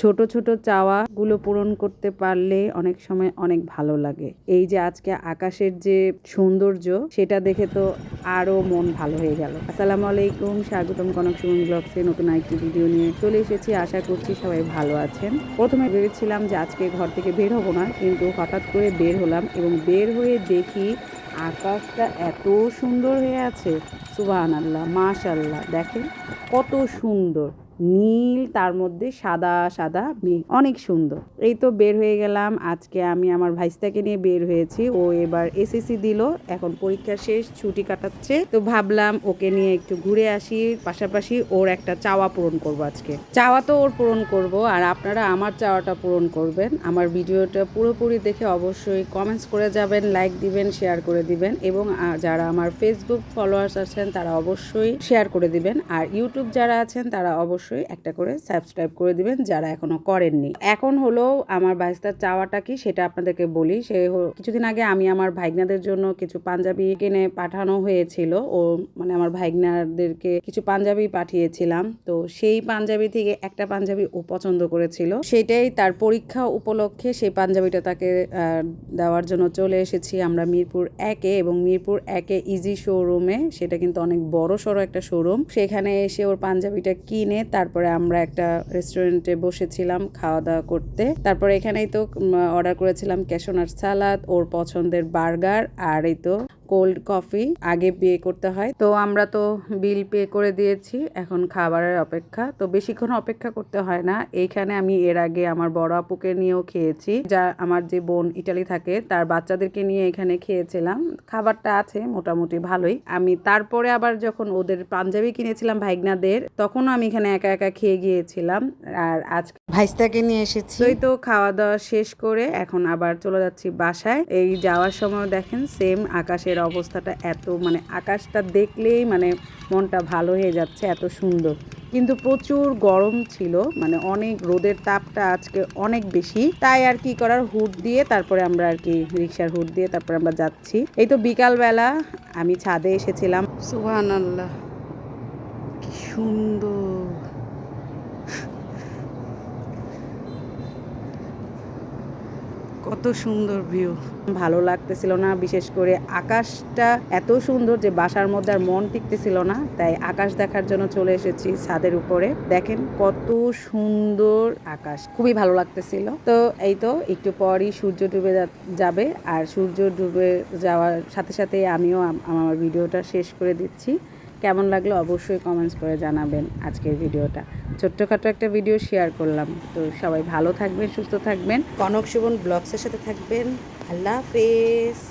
ছোট ছোট চাওয়া গুলো পূরণ করতে পারলে অনেক সময় অনেক ভালো লাগে। এই যে আজকে আকাশের যে সৌন্দর্য, সেটা দেখে তো আরও মন ভালো হয়ে গেল। আসসালামু আলাইকুম, স্বাগতম কনক সুমন ব্লগসে নতুন আরেকটি ভিডিও নিয়ে চলে এসেছি। আশা করছি সবাই ভালো আছেন। প্রথমে ভেবেছিলাম যে আজকে ঘর থেকে বের হব না, কিন্তু হঠাৎ করে বের হলাম এবং বের হয়ে দেখি আকাশটা এত সুন্দর হয়ে আছে। সুবাহান আল্লাহ মাশাল্লাহ দেখেন কত সুন্দর। নীল, তার মধ্যে সাদা সাদা মেঘ। অনেক সুন্দর। এই তো বের হয়ে গেলাম। আজকে আমি আমার ভাইস্তাকে নিয়ে বের হয়েছি। ও এবার এসএসসি দিল। এখন পরীক্ষা শেষ, ছুটি কাটাচ্ছে। তো ভাবলাম ওকে নিয়ে একটু ঘুরে আসি। পাশাপাশি ওর একটা চাওয়া পূরণ করব আজকে। চাওয়া তো ওর পূরণ করব। আর আপনারা আমার চাওয়াটা পূরণ করবেন। আমার ভিডিওটা পুরোপুরি দেখে অবশ্যই কমেন্টস করে যাবেন লাইক দিবেন শেয়ার করে দিবেন। এবং যারা আমার ফেসবুক ফলোয়ার্স আছেন, তারা অবশ্যই শেয়ার করে দিবেন। আর ইউটিউব যারা আছেন, তারা অবশ্যই একটা করে সাবস্ক্রাইব করে দিবেন যারা এখনও করেননি। এখন হলো আমার বাইস্তার চাওয়াটা কি সেটা আপনাদেরকে বলি। সে কিছুদিন আগে আমি আমার ভাইগনাদের জন্য কিছু পাঞ্জাবি কিনে পাঠানো হয়েছিল। ও মানে আমার ভাইগনাদেরকে কিছু পাঞ্জাবি পাঠিয়েছিলাম। তো সেই পাঞ্জাবি থেকে একটা পাঞ্জাবি ও পছন্দ করেছিল। সেটাই তার পরীক্ষা উপলক্ষে সেই পাঞ্জাবিটা তাকে দেওয়ার জন্য চলে এসেছি আমরা মিরপুর একে। এবং মিরপুর একে ইজি শোরুমে সেটা কিন্তু অনেক বড় সড়ো একটা শোরুম সেখানে এসে ওর পাঞ্জাবিটা কিনে তারপরে আমরা একটা রেস্টুরেন্টে বসেছিলাম খাওয়া দাওয়া করতে। তারপরে এখানেই তো অর্ডার করেছিলাম ক্যাশোনার সালাদ ওর পছন্দের বার্গার আর এই তো কোল্ড কফি আগে পে করতে হয়। তো আমরা তো বিল পে করে দিয়েছি, এখন খাবারের অপেক্ষা। তো বেশিক্ষণ অপেক্ষা করতে হয় না। এইখানে আমি এর আগে আমার বড় আপুকে নিয়েও খেয়েছি। যা আমার যে বোন ইটালি থাকে, তার বাচ্চাদেরকে নিয়ে এখানে খেয়েছিলাম। খাবারটা আছে, মোটামুটি ভালোই। আমি তারপরে আবার যখন ওদের পাঞ্জাবি কিনেছিলাম ভাইগনাদের, তখনও আমি এখানে একা একা খেয়ে গিয়েছিলাম। আর আজ ভাইস্তাকে নিয়ে এসেছি। ওই তো খাওয়া দাওয়া শেষ করে এখন আবার চলে যাচ্ছি বাসায়। এই যাওয়ার সময় দেখেন সেম আকাশের অবস্থাটা এত মানে আকাশটা দেখলেই মানে মনটা ভালো হয়ে যাচ্ছে এত সুন্দর। কিন্তু প্রচুর গরম ছিল মানে অনেক রোদের তাপটা আজকে অনেক বেশি। তাই আর কি করার হুড দিয়ে তারপরে আমরা আর কি রিক্সার হুড দিয়ে তারপরে আমরা যাচ্ছি। এই তো বিকালবেলা আমি ছাদে এসেছিলাম। সুহান আল্লাহ কি সুন্দর। কত সুন্দর ভিউ ভালো লাগতেছিল না, বিশেষ করে আকাশটা এত সুন্দর যে বাসার মধ্যে আর মন টিকতেছিল না। তাই আকাশ দেখার জন্য চলে এসেছি ছাদের উপরে। দেখেন কত সুন্দর আকাশ, খুবই ভালো লাগতেছিল। তো এই তো, একটু পরই সূর্য ডুবে যাবে আর সূর্য ডুবে যাওয়ার সাথে সাথে আমিও আমার ভিডিওটা শেষ করে দিচ্ছি। কেমন লাগল অবশ্যই কমেন্টস করে জানাবেন আজকের ভিডিওটা। ছোট্টখাটো একটা ভিডিও শেয়ার করলাম। তো সবাই ভালো থাকবেন, সুস্থ থাকবেন। কনক সুবন ব্লগসের সাথে থাকবেন। আল্লাহ হাফেজ।